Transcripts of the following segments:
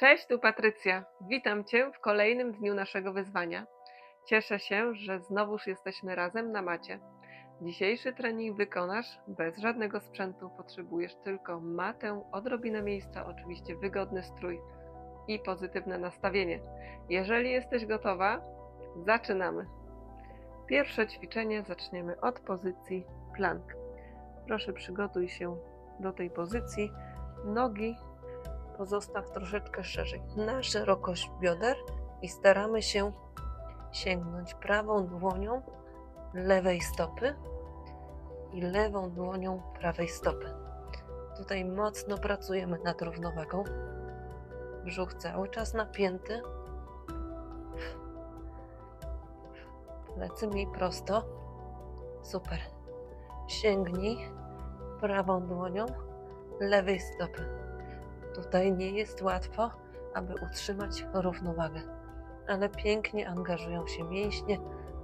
Cześć, tu Patrycja. Witam Cię w kolejnym dniu naszego wyzwania. Cieszę się, że znowuż jesteśmy razem na macie. Dzisiejszy trening wykonasz bez żadnego sprzętu. Potrzebujesz tylko matę, odrobinę miejsca, oczywiście wygodny strój i pozytywne nastawienie. Jeżeli jesteś gotowa, zaczynamy. Pierwsze ćwiczenie zaczniemy od pozycji plank. Proszę przygotuj się do tej pozycji. Nogi pozostaw troszeczkę szerzej na szerokość bioder i staramy się sięgnąć prawą dłonią lewej stopy i lewą dłonią prawej stopy. Tutaj mocno pracujemy nad równowagą. Brzuch cały czas napięty. Plecy miej prosto. Super. Sięgnij prawą dłonią lewej stopy. Tutaj nie jest łatwo, aby utrzymać równowagę, ale pięknie angażują się mięśnie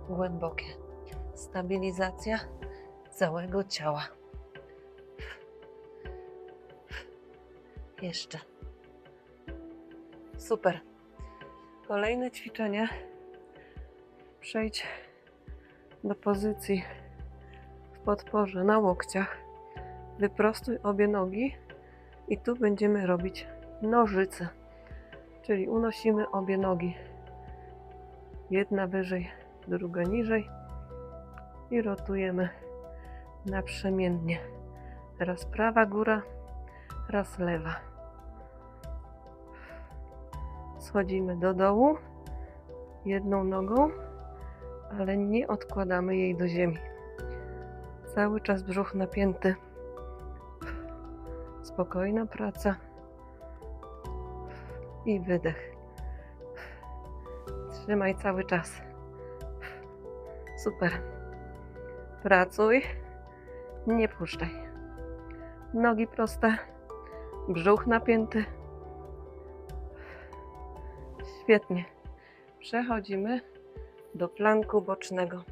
głębokie. Stabilizacja całego ciała. Jeszcze. Super. Kolejne ćwiczenie. Przejdź do pozycji w podporze na łokciach. Wyprostuj obie nogi i tu będziemy robić nożyce. Czyli unosimy obie nogi. Jedna wyżej, druga niżej i rotujemy naprzemiennie. Raz prawa góra, raz lewa. Schodzimy do dołu jedną nogą, ale nie odkładamy jej do ziemi. Cały czas brzuch napięty. Spokojna praca i wydech. Trzymaj cały czas. Super. Pracuj. Nie puszczaj. Nogi proste. Brzuch napięty. Świetnie. Przechodzimy do planku bocznego.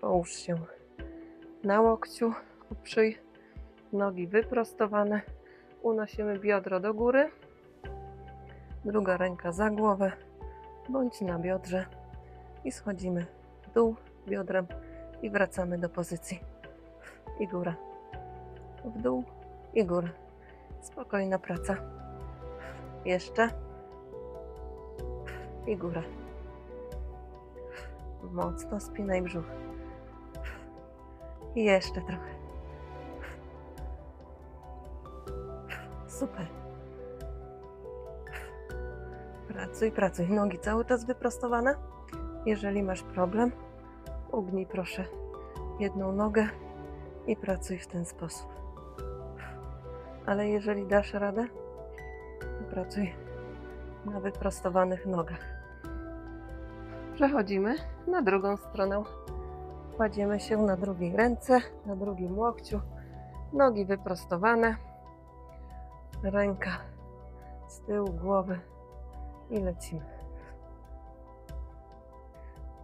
Połóż się na łokciu. Uprzyj nogi wyprostowane. Unosimy biodro do góry. Druga ręka za głowę bądź na biodrze i schodzimy w dół biodrem i wracamy do pozycji. I góra. W dół i góra. Spokojna praca. Jeszcze. I góra. Mocno spinaj brzuch. I jeszcze trochę. Super. Pracuj, pracuj. Nogi cały czas wyprostowane. Jeżeli masz problem, ugnij proszę jedną nogę i pracuj w ten sposób. Ale jeżeli dasz radę, to pracuj na wyprostowanych nogach. Przechodzimy na drugą stronę. Kładziemy się na drugiej ręce, na drugim łokciu. Nogi wyprostowane ręka z tyłu głowy i lecimy.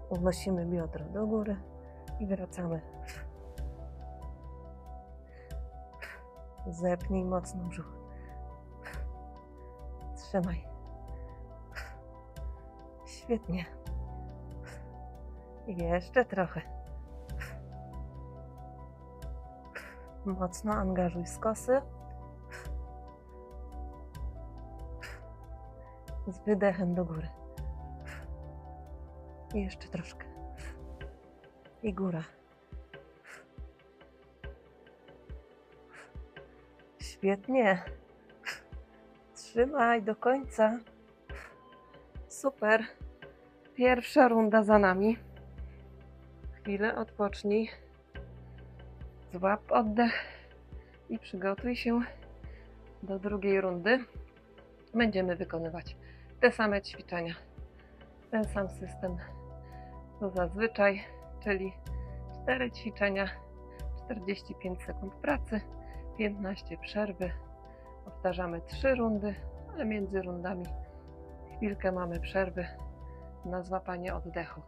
Unosimy biodro do góry i wracamy. Zepnij mocno brzuch. Trzymaj. Świetnie. Jeszcze trochę. Mocno angażuj skosy. Z wydechem do góry. I jeszcze troszkę. I góra. Świetnie. Trzymaj do końca. Super. Pierwsza runda za nami. Chwilę odpocznij. Złap oddech i przygotuj się do drugiej rundy. Będziemy wykonywać te same ćwiczenia, ten sam system co zazwyczaj, czyli 4 ćwiczenia, 45 sekund pracy, 15 przerwy. Powtarzamy 3 rundy, ale między rundami chwilkę mamy przerwy na złapanie oddechu.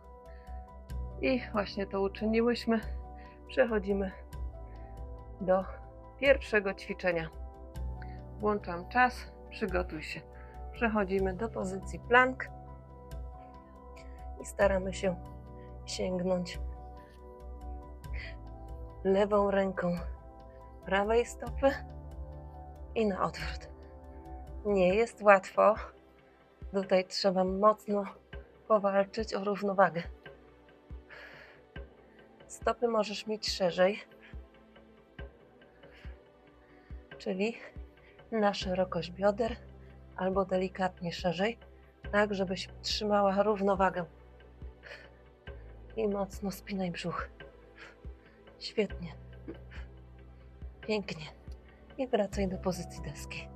I właśnie to uczyniłyśmy. Przechodzimy do pierwszego ćwiczenia. Włączam czas Przygotuj się. Przechodzimy do pozycji plank i staramy się sięgnąć lewą ręką prawej stopy i na odwrót. Nie jest łatwo. Tutaj trzeba mocno powalczyć o równowagę. Stopy możesz mieć szerzej, czyli na szerokość bioder albo delikatnie szerzej, tak żebyś trzymała równowagę. I mocno spinaj brzuch. Świetnie. Pięknie. I wracaj do pozycji deski.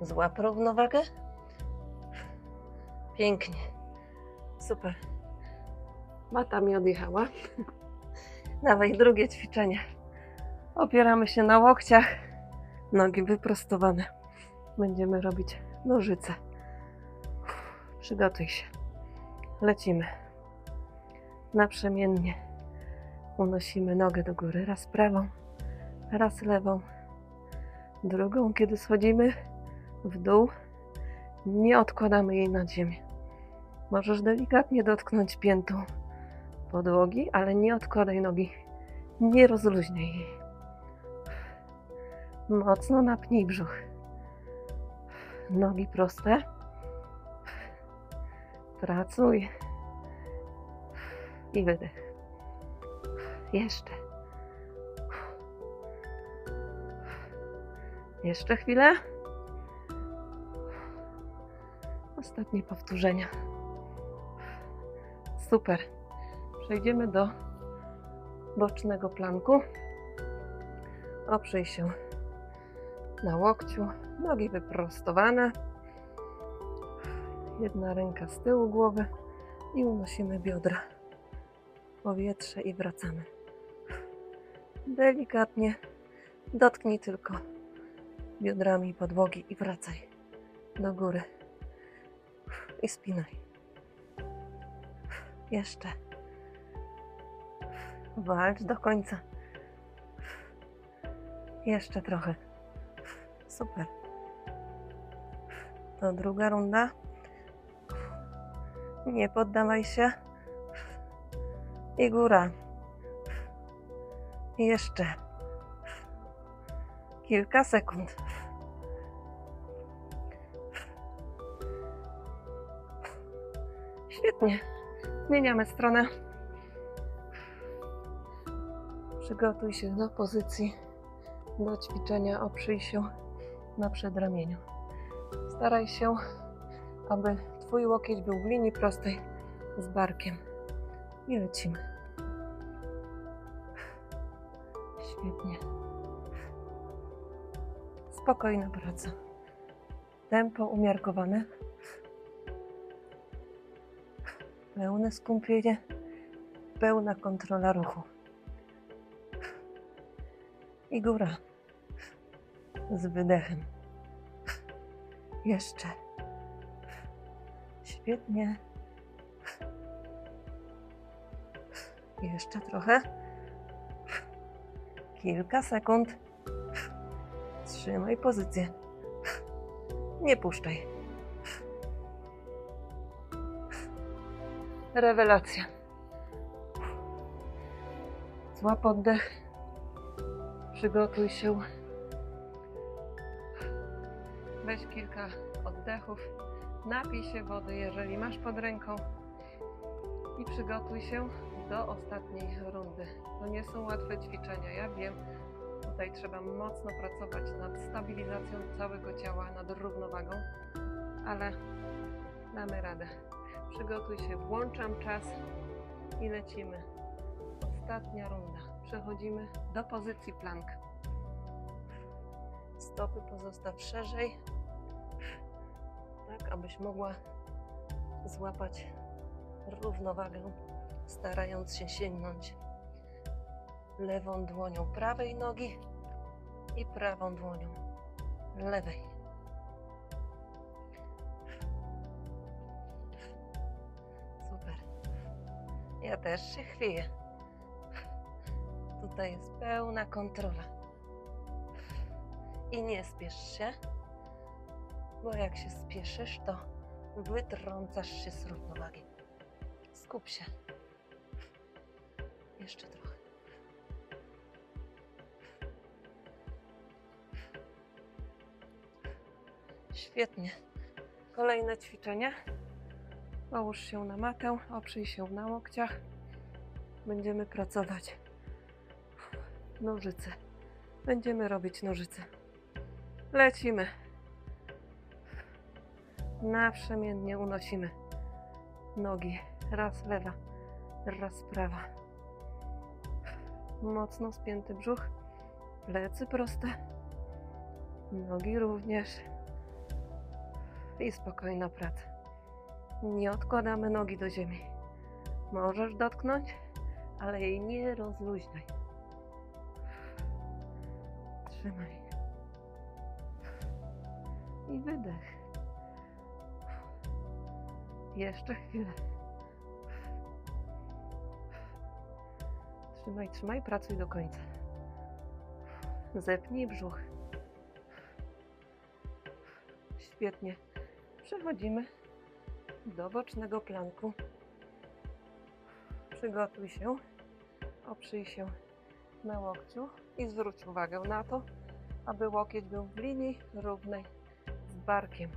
Złap równowagę. Pięknie. Super. Mata mi odjechała. Dawaj, drugie ćwiczenie. Opieramy się na łokciach, nogi wyprostowane. Będziemy robić nożyce. Przygotuj się. Lecimy. Naprzemiennie unosimy nogę do góry, raz prawą, raz lewą, drugą, kiedy schodzimy w dół, nie odkładamy jej na ziemię. Możesz delikatnie dotknąć piętą podłogi, ale nie odkładaj nogi. Nie rozluźniaj jej. Mocno napnij brzuch. Nogi proste. Pracuj. I wydech. Jeszcze. Jeszcze chwilę. Ostatnie powtórzenia. Super. Przejdziemy do bocznego planku. Oprzyj się na łokciu, nogi wyprostowane. Jedna ręka z tyłu głowy i unosimy biodra w powietrze i wracamy. Delikatnie dotknij tylko biodrami podłogi i wracaj do góry. I spinaj. Jeszcze. Walcz do końca. Jeszcze trochę. Super. To druga runda. Nie poddawaj się. I góra. I jeszcze. Kilka sekund. Świetnie. Zmieniamy stronę. Przygotuj się do pozycji do ćwiczenia. Oprzyj się na przedramieniu. Staraj się, aby Twój łokieć był w linii prostej z barkiem. I lecimy. Świetnie. Spokojna praca. Tempo umiarkowane. Pełne skupienie, pełna kontrola ruchu. I góra. Z wydechem. Jeszcze. Świetnie. Jeszcze trochę. Kilka sekund. Trzymaj pozycję. Nie puszczaj. Rewelacja. Złap oddech. Przygotuj się. Weź kilka oddechów. Napij się wody, jeżeli masz pod ręką. I przygotuj się do ostatniej rundy. To nie są łatwe ćwiczenia, ja wiem. Tutaj trzeba mocno pracować nad stabilizacją całego ciała, nad równowagą, ale damy radę. Przygotuj się, włączam czas i lecimy. Ostatnia runda. Przechodzimy do pozycji plank. Stopy pozostaw szerzej, tak abyś mogła złapać równowagę, starając się sięgnąć lewą dłonią prawej nogi i prawą dłonią lewej. Super. Ja też się chwieję. Tutaj jest pełna kontrola. I nie spiesz się. Bo jak się spieszysz, to wytrącasz się z równowagi. Skup się. Jeszcze trochę. Świetnie. Kolejne ćwiczenie. Połóż się na matę, oprzyj się na łokciach. Będziemy pracować. Nożyce. Będziemy robić nożyce. Lecimy. Naprzemiennie unosimy nogi. Raz lewa, raz prawa. Mocno spięty brzuch. Plecy proste. Nogi również. I spokojna praca. Nie odkładamy nogi do ziemi. Możesz dotknąć, ale jej nie rozluźniaj. Trzymaj. I wydech. Jeszcze chwilę. Trzymaj, trzymaj, pracuj do końca. Zepnij brzuch. Świetnie. Przechodzimy do bocznego planku. Przygotuj się, oprzyj się na łokciu i zwróć uwagę na to, aby łokieć był w linii równej z barkiem.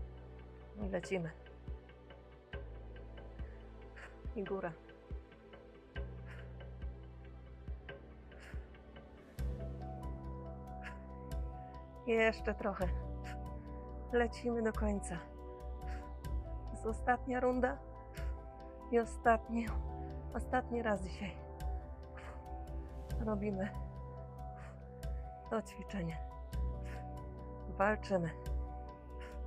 Lecimy. I góra. Jeszcze trochę. Lecimy do końca. To jest ostatnia runda i ostatni, ostatni raz dzisiaj. Robimy to ćwiczenie. Walczymy.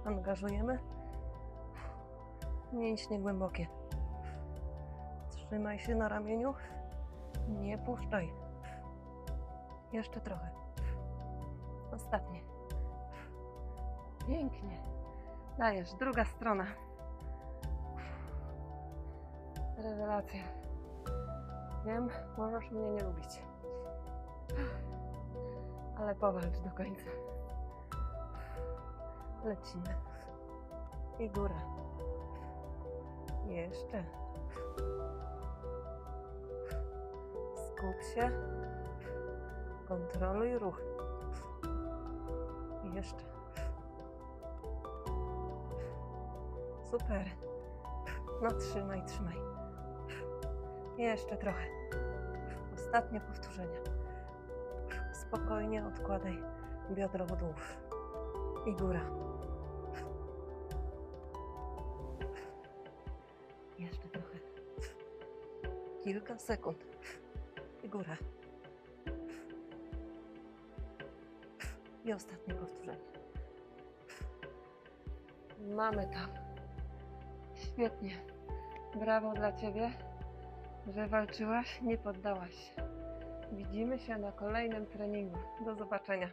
Angażujemy mięśnie głębokie. Trzymaj się na ramieniu. Nie puszczaj. Jeszcze trochę. Ostatnie. Pięknie. Dajesz, druga strona. Rewelacja. Wiem, możesz mnie nie lubić. Ale powalcz do końca. Lecimy. I góra. Jeszcze. Skup się. Kontroluj ruch. I Jeszcze. Super. No trzymaj, trzymaj. Jeszcze trochę. Ostatnie powtórzenie. Spokojnie odkładaj biodro w dół. I góra. Jeszcze trochę. Kilka sekund. I góra. I ostatnie powtórzenie. Mamy to. Świetnie. Brawo dla Ciebie, że walczyłaś, nie poddałaś się. Widzimy się na kolejnym treningu. Do zobaczenia.